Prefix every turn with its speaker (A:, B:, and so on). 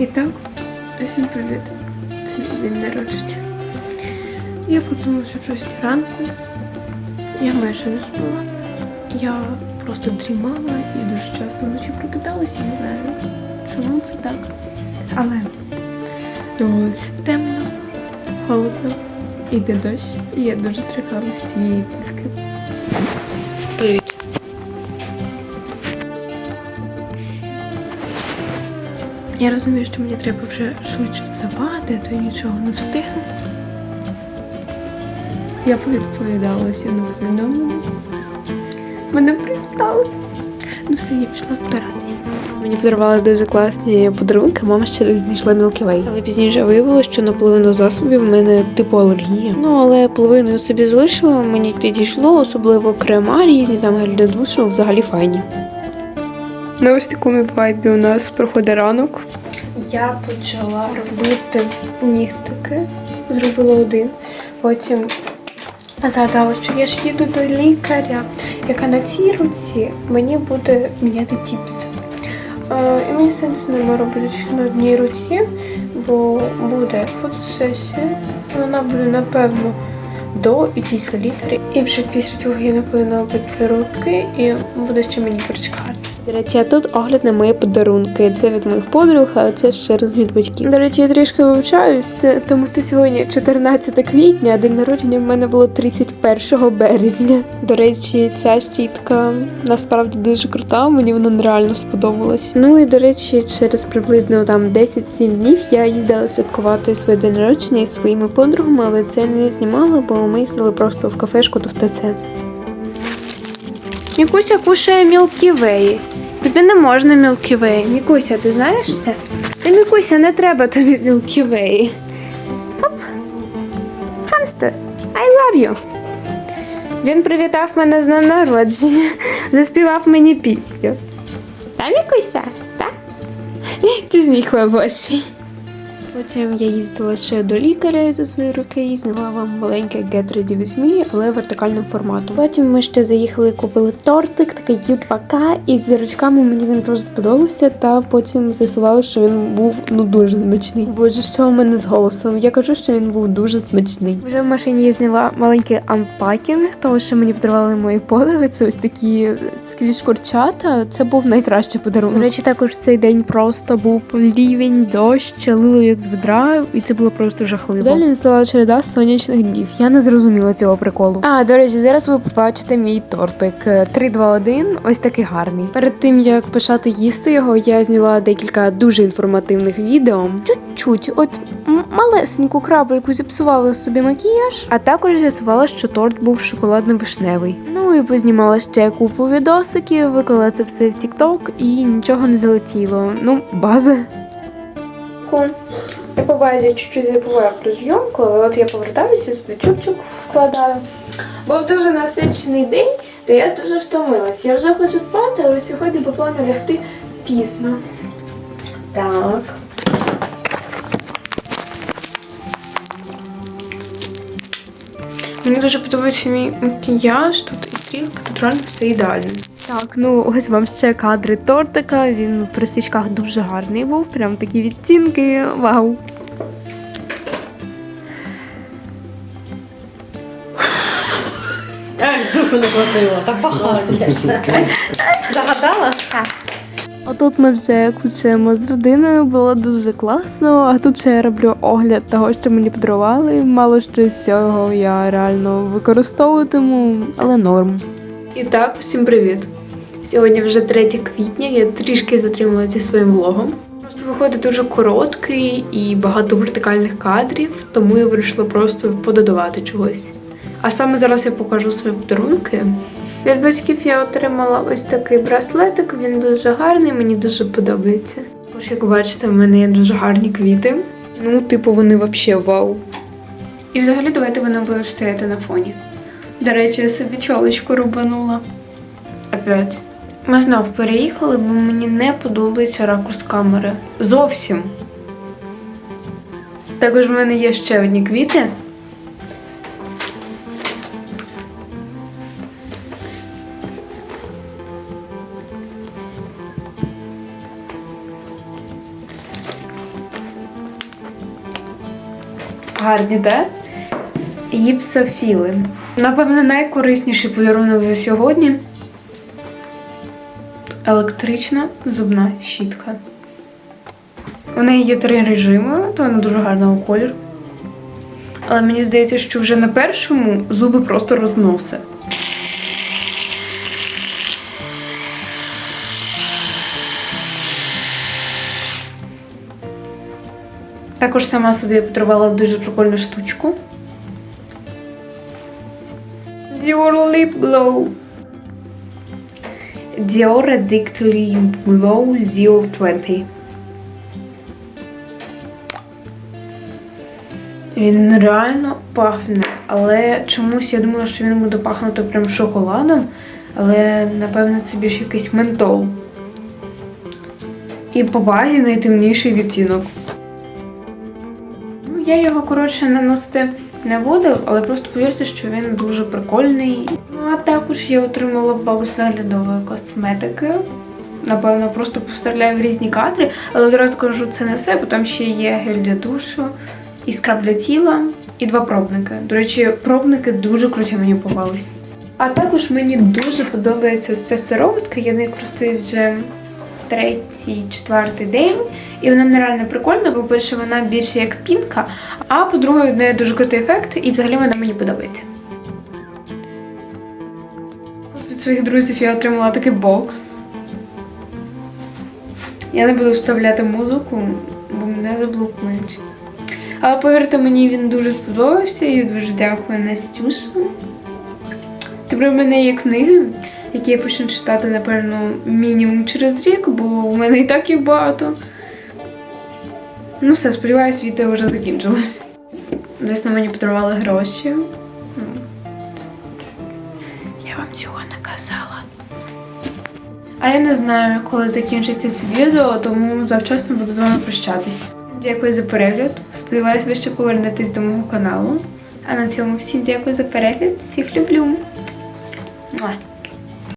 A: І так, усім привіт. Це мій день народження. Я прокинулася о 6 ранку. Я майже не спала. Я просто дрімала і дуже часто вночі прокидалася, не знаю, чому це так. Але на вулиці темно, холодно, іде дощ, і я дуже зрикалася з цієї кульки. Я розумію, що мені треба вже швидше вставати, то я нічого не встигну. Я повідповідала всім на повідомлення. Мене привітали. Ну все, я пішла збиратись. Мені подарували дуже класні подарунки, мама ще знайшла Milky Way. Але пізніше виявилося, що на половину засобів в мене типу алергія. Ну але половину собі залишила, мені підійшло, особливо крема різні, там гель для душу, взагалі файні. На ось такому вайбі у нас проходить ранок. Я почала робити нігтики. Зробила один. Потім згадала, що я ж їду до лікаря, яка на цій руці мені буде міняти тіпс. І мені сенсу нема робити на одній руці, бо буде фотосесія. Вона буде, напевно, до і після лікаря. І вже після цього я наклеїла обидві руки і буде ще мені гарна. До речі, а тут огляд на мої подарунки. Це від моїх подруг, а це ще раз від батьків. До речі, я трішки вивчаюсь, тому що сьогодні 14 квітня, а день народження в мене було 31 березня. До речі, ця щітка насправді дуже крута, мені вона нереально сподобалась. Ну і до речі, через приблизно там 10-7 днів я їздила святкувати своє день народження із своїми подругами, але це не знімала, бо ми їздили просто в кафешку та в ТЦ. Мікуся кушає мілківеї. Тобі не можна мілківеї. Мікуся, ти знаєш це? Та Мікуся, не треба тобі мілківеї. Оп. Хамстер, I love you. Він привітав мене з днем народження, заспівав мені пісню. Та, Мікуся? Та? Ти змій хороший. Потім я їздила ще до лікаря за свої роки і зняла вам маленьке Get Ready With Me, але вертикальним форматом. Потім ми ще заїхали, купили тортик, такий Ю2К, і з зірочками мені він дуже сподобався. Та потім з'ясували, що він був ну дуже смачний. Боже, що у мене з голосом? Я кажу, що він був дуже смачний. Вже в машині я зняла маленький анпакінг, того що мені подарували мої подруги. Це ось такі сквіш курчата. Це був найкращий подарунок. До речі, також цей день просто був лівень, дощ, чалило як з ведра, і це було просто жахливо. Далі настала череда сонячних днів. Я не зрозуміла цього приколу. А до речі, зараз ви побачите мій тортик 3, 2, 1, ось такий гарний. Перед тим як почати їсти його, я зняла декілька дуже інформативних відео. Чуть-чуть, от малесеньку крапельку зіпсувала собі макіяж, а також з'ясувала, що торт був шоколадно-вишневий. Ну і познімала ще купу відосиків, виклала це все в TikTok і нічого не залетіло. Ну, база. Я по базі чуть-чуть забуваю про зйомку, але от я повертаюся, собі чубчик вкладаю. Був дуже насичений день, то я дуже втомилась. Я вже хочу спати, але сьогодні по плану лягти пізно. Так. Мені дуже подобається мій макіяж, тут і стрілка, тут реально все ідеально. Так, ну ось вам ще кадри тортика. Він при свічках дуже гарний був, прям такі відтінки. Вау!
B: Не хватило, так багато. Загадала? Так.
A: Отут ми вже кушаємо з родиною, було дуже класно. А тут ще я роблю огляд того, що мені подарували. Мало що з цього я реально використовуватиму, але норм. І так, всім привіт! Сьогодні вже 3 квітня, я трішки затримала зі своїм влогом. Просто виходить дуже короткий і багато вертикальних кадрів, тому я вирішила просто пододавати чогось. А саме зараз я покажу свої подарунки. Від батьків я отримала ось такий браслетик, він дуже гарний, мені дуже подобається. Тож, як бачите, в мене є дуже гарні квіти. Ну, типу, вони взагалі вау. І взагалі давайте вони будуть стояти на фоні. До речі, я собі чолочку рубанула. Опять. Ми знов переїхали, бо мені не подобається ракурс камери. Зовсім. Також в мене є ще одні квіти. Гарні, так? Гіпсофіли. Напевно, найкорисніший подарунок за сьогодні. Електрична зубна щітка. У неї є три режими, то вона дуже гарного кольору. Але мені здається, що вже на першому зуби просто розносить. Також сама собі подарувала дуже прикольну штучку. Dior Lip Glow. Dior Addictory Glow 020. Він реально пахне, але чомусь я думала, що він буде пахнути прям шоколадом, але напевно це більш якийсь ментол. І по базі найтемніший відтінок. Ну, я його, коротше, наносити не буду, але просто повірте, що він дуже прикольний. Ну, а також я отримала бокс наглядової косметики. Напевно, просто поставляю в різні кадри, але одразу кажу, це не все, бо там ще є гель для душу, і скраб для тіла, і два пробники. До речі, пробники дуже круті мені попались. А також мені дуже подобається ця сироватка, я нею користуюсь вже третій, четвертий день. І вона нереально прикольна, бо перше вона більше як пінка, а по-друге, в неї дуже крутий ефект, і взагалі вона мені подобається. Своїх друзів я отримала такий бокс. Я не буду вставляти музику, бо мене заблокують. Але повірте, мені він дуже сподобався і дуже дякую Настюша. Тепер в мене є книги, які я почну читати, напевно, мінімум через рік, бо у мене і так їх багато. Ну все, сподіваюсь, відео вже закінчилось. Десь на мені подарували гроші. Я вам цього не. А я не знаю, коли закінчиться це відео, тому завчасно буду з вами прощатись. Дякую за перегляд. Сподіваюсь, ви ще повернетесь до мого каналу. А на цьому всім дякую за перегляд. Всіх люблю. Муа.